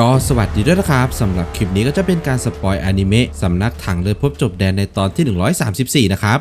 ก็สวัสดีด้วยนะครับสำหรับคลิปนี้ก็จะเป็นการสปอยอนิเมะสำนักถังเลยพบจบแดนในตอนที่ 134 นะครับ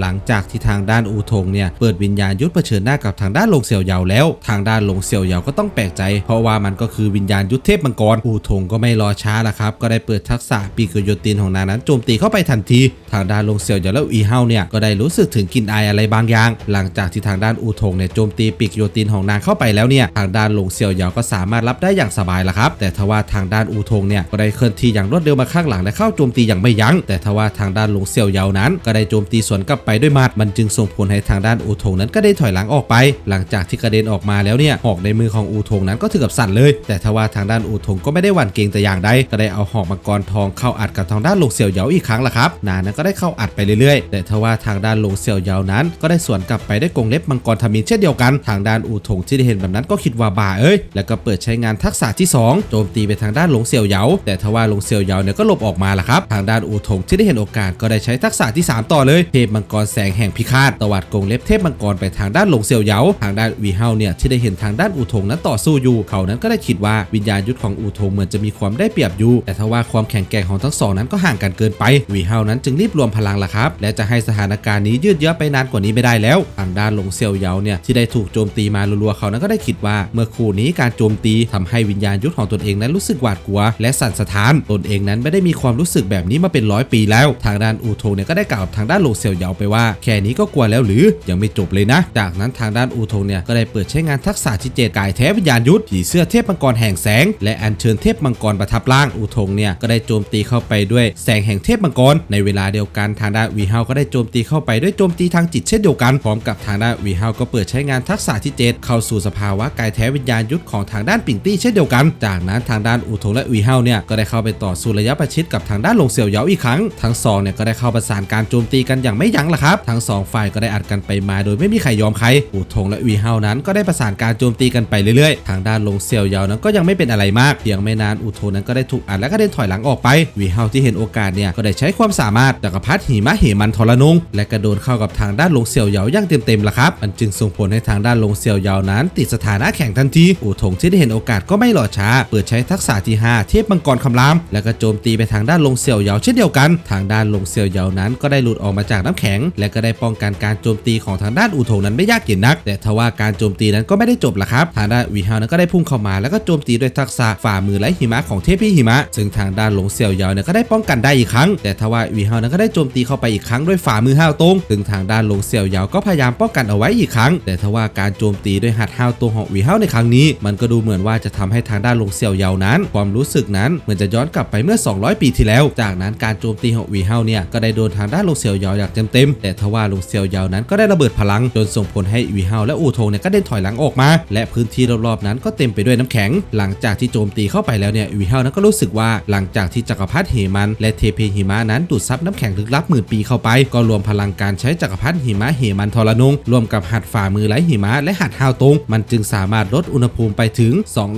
หลังจากที่ทางด้านอูทงเนี่ยเปิดวิญญาณยุทธเผชิญหน้ากับทางด้านลงเสี่ยวเหยาแล้ว ทางด้านลงเสี่ยวเหยาก็ต้องแปลกใจ เพราะว่ามันก็คือวิญญาณยุทธเทพมังกรอูทงก็ไม่รอช้าละครับ ก็ได้เปิดทักษะปีกโยตินของนางนั้นโจมตีเข้าไปทันที ทางด้านลงเสี่ยวเหยาและอีเฮาเนี่ยก็ได้รู้สึกถึงกลิ่นอายอะไรบางอย่าง หลังจากที่ทางด้านอูทงเนี่ยโจมตีปีกโยตินของนางเข้าไปแล้วเนี่ยทางด้านลงเสี่ยวเหยาก็สามารถรับได้อย่างสบายละครับ แต่ทว่าทางด้านอูทงเนี่ยก็ได้เคลื่อนที่อย่างรวดเร็วมาข้างหลังและเข้าโจมตีอย่างไม่ยั้งแต่ทว่าทางด้านลงเสี่ยวเหยานั้น ก็ได้โจมตีสวนกลับไปด้วยมัดมันจึงส่งผลให้ทางด้านอูทงนั้นก็ได้ถอยหลังออกไป หลังจากที่กระเด็นออกมาแล้วเนี่ยหอกในมือของอูทงนั้นก็ถึงกับสั่นเลย แต่ทว่าทางด้านอูทงก็ไม่ได้หวั่นเกรงแต่อย่างใดก็ได้เอาหอกมังกรทองเข้าอัดกับทางด้านลงเสี่ยวเหยาอีกครั้งละครับนานั้นก็ได้เข้าอัดไปเรื่อยๆ แต่ทว่าทางด้านลงเสี่ยวเหยานั้น ก็ได้สวนกลับไปด้วยกงเล็บมังกรทมินเช่นเดียวกัน ทางด้านอูทงที่ได้เห็นแบบนั้นก็คิดว่าบ้าเอ้ยแล้วก็เปิดใช้งานทักษะที่สองโจมตีไปทางด้านลงเสี่ยวเหยาแต่ทว่าลงเสี่ยวเหยาเนี่ยก็หลบออกมาละครับ ทางด้านอูทงที่ได้เห็นโอกาสก็ได้ใช้ทักษะที่สามต่อเลยเทพมังกรแสงแห่งพิฆาตตวัดกงเล็บเทพมังกรไปทางด้านหลงเสี่ยวเหยาทางด้านวีเฮาเนี่ยที่ได้เห็นทางด้านอูทงนั้นต่อสู้อยู่ เขานั้นก็ได้คิดว่าวิญญาณยุทธของอูทงเหมือนจะมีความได้เปรียบอยู่ แต่ทว่าความแข็งแกร่งของทั้งสองนั้นก็ห่างกันเกินไปวีเฮานั้นจึงรีบรวมพลังละครับ และจะให้สถานการณ์นี้ยืดเยื้อไปนานกว่านี้ไม่ได้แล้ว ทางด้านหลงเสี่ยวเหยาเนี่ยที่ได้ถูกโจมตีมารัวๆเขานั้นก็ได้คิดว่า เมื่อคู่นี้การโจมตีทำให้วิญญาณยุทธของตนเองนั้นรู้สึกหวาดกลัว และสั่นสะท้านตนเองนั้นไม่ได้มีความรู้สึกแบบนี้มาเป็นร้อยปีแล้ว ทางด้านอูทงเนี่ยก็ได้กล่าวทางด้านหลงเสี่ยวเหยาไปว่าแค่นี้ก็กลัวแล้วหรือยังไม่จบเลยนะ จากนั้นทางด้านอูทงเนี่ยก็ได้เปิดใช้งานทักษะที่เจ็ดกายแท้วิญญาณยุทธผีเสื้อเทพมังกรแห่งแสง และอัญเชิญเทพมังกรประทับร่างอูทงเนี่ยก็ได้โจมตีเข้าไปด้วยแสงแห่งเทพมังกรในเวลาเดียวกันทางด้านวีเฮาก็ได้โจมตีเข้าไปด้วยโจมตีทางจิตเช่นเดียวกันพร้อมกับทางด้านวีเฮาก็เปิดใช้งานทักษะที่เจ็ดเข้าสู่สภาวะกายแท้วิญญาณยุทธของทางด้านปิ่งตี้เช่นเดียวกัน จากนั้นทางด้านอูทงและวีเฮาเนี่ยก็ได้เข้าไปต่อสู้ระยะประชิดกับทางด้านลงเสี่ยวเหยาอีกครั้งทั้งสองเนี่ยก็ได้เข้าประสานการโจมตีกันอย่างไม่ยั้งละครับ ทั้งสองฝ่ายก็ได้อัดกันไปมาโดยไม่มีใครยอมใครอูทงและวีเฮานั้นก็ได้ประสานการโจมตีกันไปเรื่อยๆ ทางด้านลงเสี่ยวเหยานั้นก็ยังไม่เป็นอะไรมาก เพียงไม่นานอูทงนั้นก็ได้ถูกอัดและก็เดินถอยหลังออกไป วีเฮาที่เห็นโอกาสเนี่ยก็ได้ใช้ความสามารถจักรพรรดิหิมะเหมันทรนงและกระโดดเข้ากับทางด้านลงเสี่ยวเหยาอย่างเต็มๆละครับ มันจึงส่งผลให้ทางด้านลงเสี่ยวเหยานั้น ติดสถานะแข่งทันที อูทงที่ได้เห็นโอกาสก็ไม่รอช้า เปิดใช้ทักษะที่5เทพมังกรคำราม แล้วก็โจมตีไปทางด้านลงเสี่ยวยาเช่นเดียวกัน ทางด้านลงเสี่ยวยานั้นก็ได้หลุดออกมาจากน้ำแข็งและก็ได้ป้องกันการโจมตีของทางด้านอูทงนั้นไม่ยากเย็นนัก แต่ทว่าการโจมตีนั้นก็ไม่ได้จบละครับทางด้านวีฮาวนั้นก็ได้พุ่งเข้ามาแล้วก็โจมตีด้วยทักษะฝ่ามือไร้หิมะของเทพพี่หิมะ ซึ่งทางด้านหลงเสี่ยวเยาเนี่ยก็ได้ป้องกันได้อีกครั้ง แต่ทว่าวีฮาวนั้นก็ได้โจมตีเข้าไปอีกครั้งด้วยฝ่ามือห้าวตงซึ่งทางด้านหลงเสี่ยวเยาก็พยายามป้องกันเอาไว้อีกครั้ง แต่ทว่าการโจมตีด้วยหัดห้าวตงของวีฮาวในครั้งนี้ มันก็ดูเหมือนว่าจะทำให้ทางด้านหลงเสี่ยวเยานั้น ความรู้สึกนั้นเหมือนจะย้อนกลับไปเมื่อ 200 ปีที่แล้ว จากนั้นการโจมตีของวีฮาวเนี่ยก็ได้โดนทางด้านหลงเสี่ยวยาอย่างเต็มๆแต่ทว่าหลงเสี่ยวยาวนั้นก็ได้ระเบิดพลัง จนส่งผลให้วีฮาและอูทงเนี่ยก็เดินถอยหลังออกมา และพื้นที่รอบๆนั้นก็เต็มไปด้วยน้ำแข็ง หลังจากที่โจมตีเข้าไปแล้วเนี่ยวีฮานั้นก็รู้สึกว่าหลังจากที่จักรพรรดิเหมัน และเทเพหิมะนั้นดูดซับน้ำแข็งลึกลับหมื่นปีเข้าไป ก็รวมพลังการใช้จักรพรรดิหิมะเหมันทรนง รวมกับหัดฝ่ามือไร้หิมะและหัดฮาวตง มันจึงสามารถลดอุณหภูมิไปถึง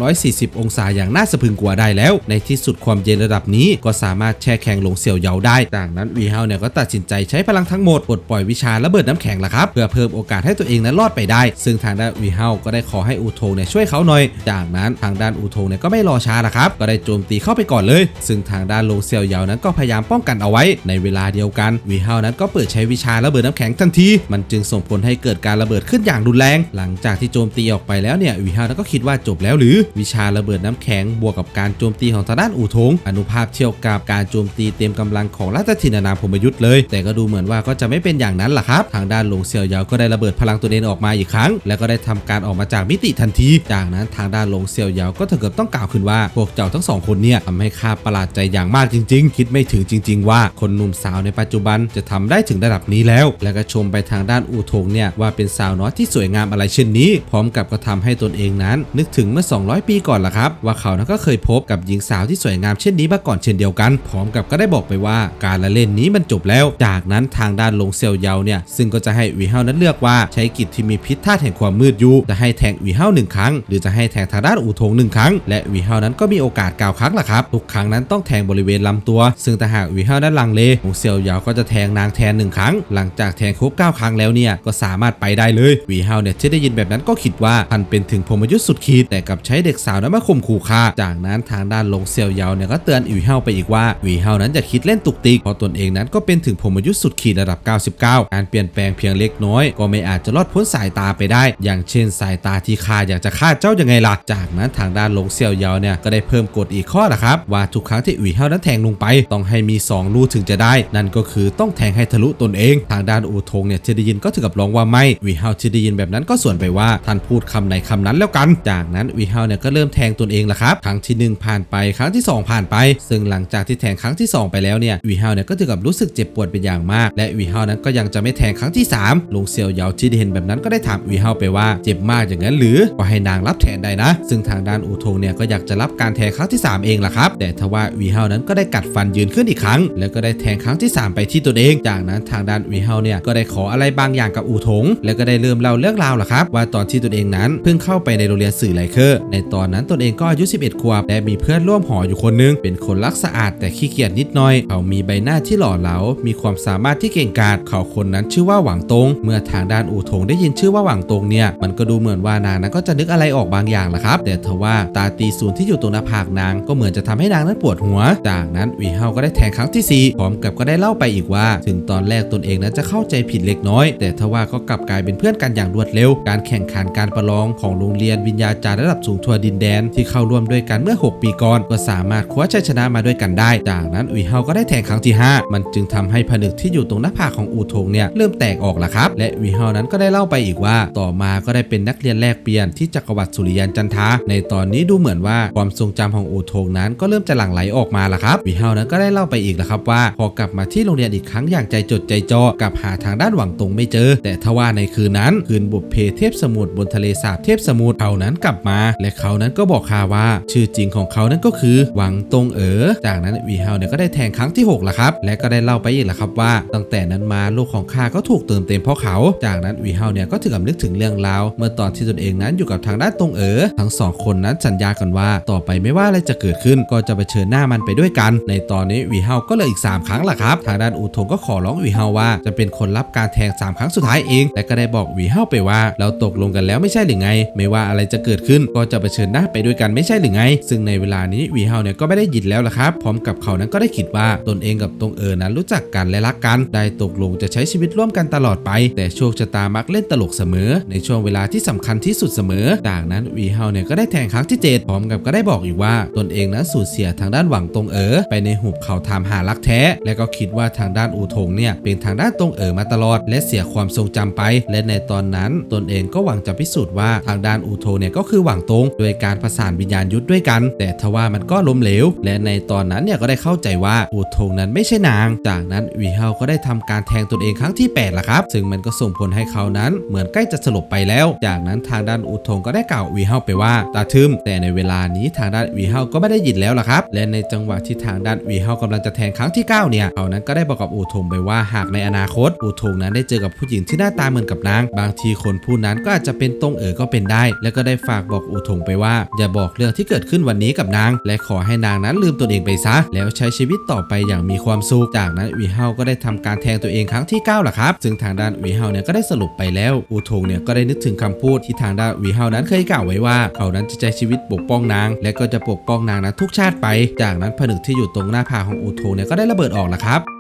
240 องศาอย่างน่าสะพึงกลัวได้แล้ว ในที่สุดความเย็นระดับนี้ก็สามารถแช่แข็งลงเสี่ยวเยาได้ จากนั้นวีเฮาเนี่ยก็ตัดสินใจใช้พลังทั้งหมดปลดปล่อยวิชาระเบิดน้ำแข็งละครับเพื่อเพิ่มโอกาสให้ตัวเองนั้นรอดไปได้ ซึ่งทางด้านวีเฮาก็ได้ขอให้อูโทงเนี่ยช่วยเขาหน่อย จากนั้นทางด้านอูโทงเนี่ยก็ไม่รอช้าละครับ ก็ได้โจมตีเข้าไปก่อนเลย ซึ่งทางด้านโลเสี่ยวเยานั้นก็พยายามป้องกันเอาไว้ ในเวลาเดียวกันวีเฮานั้นก็เปิดใช้วิชาระเบิดน้ำแข็งทันที มันจึงส่งผลให้เกิดการระเบิดขึ้นอย่างรุนแรง หลังจากที่โจมตีออกไปแล้วเนี่ยวีเฮานั้นก็คิดว่าจบแล้วหรือวิชาระเบิดน้ำแข็งบวกกับการโจมตีของทางด้านอูทงอนุภาพเทียบกับการโจมตีเต็มกำลังของราชทินานามพมยุทธ์เลย แต่ก็ดูเหมือนว่าก็จะไม่เป็นอย่างนั้นล่ะครับ ทางด้านหลงเสี่ยวเหยาก็ได้ระเบิดพลังตัวเองออกมาอีกครั้ง แล้วก็ได้ทำการออกมาจากมิติทันที จากนั้นทางด้านหลงเสี่ยวเหยาก็ถึงกับต้องกล่าวขึ้นว่าพวกเจ้าทั้งสองคนเนี่ยทำให้ข้าประหลาดใจอย่างมากจริง ๆ คิดไม่ถึงจริง ๆ ว่าคนหนุ่มสาวในปัจจุบันจะทำได้ถึงระดับนี้แล้ว แล้วก็ชมไปทางด้านอูทงเนี่ยว่าเป็นสาวน้อยที่สวยงามอะไรเช่นนี้ พร้อมกับก็ทำให้ตนเองนั้น นึกถึงเมื่อ 200 ปีก่อนล่ะครับ ว่าเขานั้นก็เคยพบกับหญิงสาวที่สวยงามเช่นนี้มาก่อนเช่นเดียวกัน พร้อมกับก็ได้บอกไปว่าการละเล่นนี้มันจบแล้ว จากนั้นทางด้านลงเซียวเยาเนี่ยซึ่งก็จะให้วีเฮานั้นเลือกว่าใช้กิจที่มีพิษธาตุแห่งความมืดอยู่จะให้แทงวีเฮาหนึ่งครั้ง หรือจะให้แทงทางด้านอูทงหนึ่งครั้ง และวีเฮานั้นก็มีโอกาสก้าครั้งละครับทุกครั้งนั้นต้องแทงบริเวณลำตัว ซึ่งถ้าหากวีเฮานั้นลังเลลงเซียวเยาก็จะแทงนางแทนหนึ่งครั้ง หลังจากแทงครบเก้าครั้งแล้วเนี่ยก็สามารถไปได้เลยวีเฮาเนี่ยที่ได้ยินแบบนั้นก็คิดว่าท่านเป็นถึงพมยุทธ์สุดขีดแต่กับใช้เด็กสาวนั้นมาข่มขู่ฆ่าจากนั้นทางด้านลงเซียวเยาเนี่ยก็เตือนวีเฮาไปอีกว่าวีเฮานั้นจะคิดเล่นตุกติกเพราะตนเองนั้นก็เป็นถึงพมยุทธ์สุดขีดระดับ99 การเปลี่ยนแปลงเพียงเล็กน้อย ก็ไม่อาจจะรอดพ้นสายตาไปได้ อย่างเช่นสายตาที่ข้าอยากจะฆ่าเจ้ายังไงล่ะ จากนั้นทางด้านหลงเซียวเยาเนี่ยก็ได้เพิ่มกฎอีกข้อละครับ ว่าทุกครั้งที่อุ๋ยเฮานั้นแทงลงไป ต้องให้มี 2 รูถึงจะได้ นั่นก็คือต้องแทงให้ทะลุตนเอง ทางด้านอูทงเนี่ยที่ได้ยินก็ถึงกับร้องว่าไม่อุ๋ยเฮาที่ได้ยินแบบนั้นก็ส่วนไปว่าท่านพูดคำไหนคำนั้นแล้วกัน จากนั้นอุ๋ยเฮาเนี่ยก็เริ่มแทงตนเองละครับครั้งที่หนึ่งผ่านไปครั้งที่สองผ่านไป ซึ่งหลังจากที่แทงครั้งที่สองไปแล้วเนี่ยอุ๋ยเฮาเนี่ยก็ถึงกับรู้สึกเจ็บปวดเป็นอย่างมาก และอุ๋ยเฮานั้นก็ยังจะไม่แทงครั้งที่สามหลงเซียวเยาที่ได้เห็นแบบนั้นก็ได้ถามอุยเฮาไปว่าเจ็บมากอย่างนั้นหรือก็ให้นางรับแทนได้นะ ซึ่งทางด้านอูทงเนี่ยก็อยากจะรับการแทงครั้งที่ 3 เองล่ะครับ แต่ทว่าวีเฮานั้นก็ได้กัดฟันยืนขึ้นอีกครั้ง แล้วก็ได้แทงครั้งที่ 3 ไปที่ตนเอง จากนั้นทางด้านวีเฮาเนี่ยก็ได้ขออะไรบางอย่างกับอูทง แล้วก็ได้เริ่มเล่าเรื่องราวล่ะครับว่าตอนที่ตนเองนั้นเพิ่งเข้าไปในโรงเรียนสื่อไลเคอร์ ในตอนนั้นตนเองก็อายุ 11 ขวบและมีเพื่อนร่วมหออยู่คนนึงเป็นคนรักสะอาดแต่ขี้เกียจนิดหน่อยเขามีใบหน้าที่หล่อเหลา มีความสามารถที่เก่งกาจเขาคนนั้นชื่อว่าหวังตง เมื่อทางด้านอูทงได้ยินชื่อว่าหวังตงเนี่ยมันก็ดูเหมือนว่านางนั้นก็จะนึกอะไรออกบางอย่างละครับแต่ทว่าตาตีศูนย์ที่อยู่ตรงหน้าผากนางก็เหมือนจะทำให้นางนั้นปวดหัว จากนั้นวีเฮาก็ได้แทงครั้งที่4พร้อมกับก็ได้เล่าไปอีกว่า ถึงตอนแรกตนเองนั้นจะเข้าใจผิดเล็กน้อย แต่ทว่าก็กลับกลายเป็นเพื่อนกันอย่างรวดเร็ว การแข่งขันการประลองของโรงเรียนวิญญาจารย์ระดับสูงทั่วดินแดนที่เข้าร่วมด้วยกันเมื่อ 6 ปีก่อน ก็สามารถคว้าชัยชนะมาด้วยกันได้ จากนั้นวีเฮาก็ได้แทงครั้งที่ 5 มันจึงทำให้ผนึกที่อยู่ตรงหน้าผากของอูทงเนี่ยเริ่มแตกออกละครับ และวีเฮานั้นก็ได้เล่าไปอีกว่า ต่อมาก็ได้เป็นนักเรียนแลกเปลี่ยนที่จักรวรรดิสุริยันจันทาในตอนนี้ดูเหมือนว่าความทรงจำของอูทงนั้นก็เริ่มจะหลั่งไหลออกมาละครับวีเฮานั้นก็ได้เล่าไปอีกแล้วครับว่า พอกลับมาที่โรงเรียนอีกครั้งอย่างใจจดใจจ่อกับหาทางด้านหวังตรงไม่เจอ แต่ทว่าในคืนนั้นคืนบุพเพเทพสมุทรบนทะเลสาบเทพสมุทรเขานั้นกลับมา และเขานั้นก็บอกข้าว่า ชื่อจริงของเขานั้นก็คือหวังตงเอ๋อจากนั้นวีเฮาเนี่ยก็ได้แทงครั้งที่6ละครับและก็ได้เล่าไปอีกแล้วครับว่าตั้งแต่นั้นมาโลกของข้าก็ถูกเติมเต็มเพราะเขา จากนั้นวีเฮาเนี่ยก็ถึงกับนึกถึงเรื่องราวเมื่อตอนที่ตนเองนั้นอยู่กับทางด้านตรงเอ๋อทั้งสองคนนั้นสัญญากันว่า ต่อไปไม่ว่าอะไรจะเกิดขึ้นก็จะไปเชิญหน้ามันไปด้วยกัน ในตอนนี้วีเฮาก็เลยอีก 3 ครั้งละครับทางด้านอูทงก็ขอร้องวีเฮาว่าจะเป็นคนรับการแทง 3 ครั้งสุดท้ายเองและก็ได้บอกวีเฮาไปว่า เราตกลงกันแล้วไม่ใช่หรือไง ไม่ว่าอะไรจะเกิดขึ้นก็จะไปเชิญหน้าไปด้วยกันไม่ใช่หรือไง ซึ่งในเวลานี้วีเฮาเนี่ยก็ไม่ได้ยินแล้วละครับพร้อมกับเขานั้นก็ได้คิดว่าตนเองกับตงเอ๋อนั้นรู้จักกันและรักกันได้ตกลงจะใช้ชีวิตร่วมกันตลอดไป แต่โชคชะตามักเล่นตลกเสมอ ในช่วงเวลาที่สำคัญที่สุดเสมอ จากนั้นวีเฮาเนี่ยก็ได้แทงครั้งที่ 7 พร้อมกับก็ได้บอกอีกว่า ตนเองนั้นสูญเสียทางด้านหวังตงเอ๋อไปในหุบเขาทามหารักแท้ และก็คิดว่าทางด้านอูทงเนี่ยเป็นทางด้านตงเอ๋อมาตลอด และเสียความทรงจำไป และในตอนนั้นตนเองก็หวังจะพิสูจน์ว่าทางด้านอูโทงเนี่ยก็คือหวังตงโดยการประสานวิญญาณยุทธด้วยกัน แต่ทว่ามันก็ล้มเหลว และในตอนนั้นเนี่ยก็ได้เข้าใจว่าอูทงนั้นไม่ใช่นาง จากนั้นวีเฮาก็ได้ทำการแทงตนเองครั้งที่8ละครับ ซึ่งมันก็ส่งผลให้เขานั้นเหมือนใกล้จะสลบไปแล้ว จากนั้นทางด้านอูทงก็ได้กล่าววีเฮาไปว่าตาทึม แต่ในเวลานี้ทางด้านวีเฮาก็ไม่ได้ยินแล้วล่ะครับ และในจังหวะที่ทางด้านวีเฮากำลังจะแทงครั้งที่ 9 เนี่ยเขานั้นก็ได้บอกกับอูทงไปว่าหากในอนาคตอูทงนั้นได้เจอกับผู้หญิงที่หน้าตาเหมือนกับนาง บางทีคนผู้นั้นก็อาจจะเป็นตรงเอ๋อก็เป็นได้ แล้วก็ได้ฝากบอกอูทงไปว่า อย่าบอกเรื่องที่เกิดขึ้นวันนี้กับนาง และขอให้นางนั้นลืมตัวเองไปซะ แล้วใช้ชีวิตต่อไปอย่างมีความสุขจากนั้นวีเฮาก็ได้ทำการแทงตัวเองครั้งที่9ล่ะครับ ซึ่งทางด้านวีเฮาเนี่ยก็ได้สรุปไปแล้ว อูทงเนี่ยก็ได้นึกถึงคำพูดที่ทางด้านวีเฮานั้นเคยกล่าวไว้ว่า เขานั้นจะใช้ชีวิตปกป้องนาง และก็จะปกป้องนางนั้นทุกชาติไป จากนั้นผนึกที่อยู่ตรงหน้าผากของอูทงเนี่ยก็ได้ระเบิดออกละครับ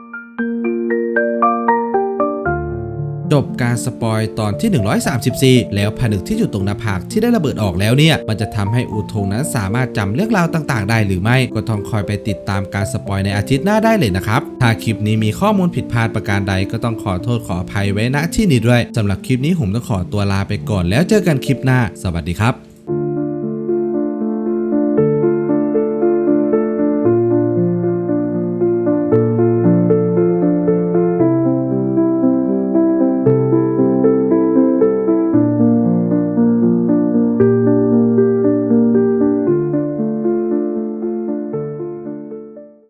จบการสปอยตอนที่ 134 แล้วผนึกที่อยู่ตรงหน้าผากที่ได้ระเบิดออกแล้วเนี่ย มันจะทำให้อูทงนั้นสามารถจำเรื่องราวต่างๆ ได้หรือไม่ ก็ต้องคอยไปติดตามการสปอยในอาทิตย์หน้าได้เลยนะครับ ถ้าคลิปนี้มีข้อมูลผิดพลาดประการใดก็ต้องขอโทษขออภัยไว้ณที่นี้ด้วยสำหรับคลิปนี้ผมต้องขอตัวลาไปก่อนแล้วเจอกันคลิปหน้า สวัสดีครับ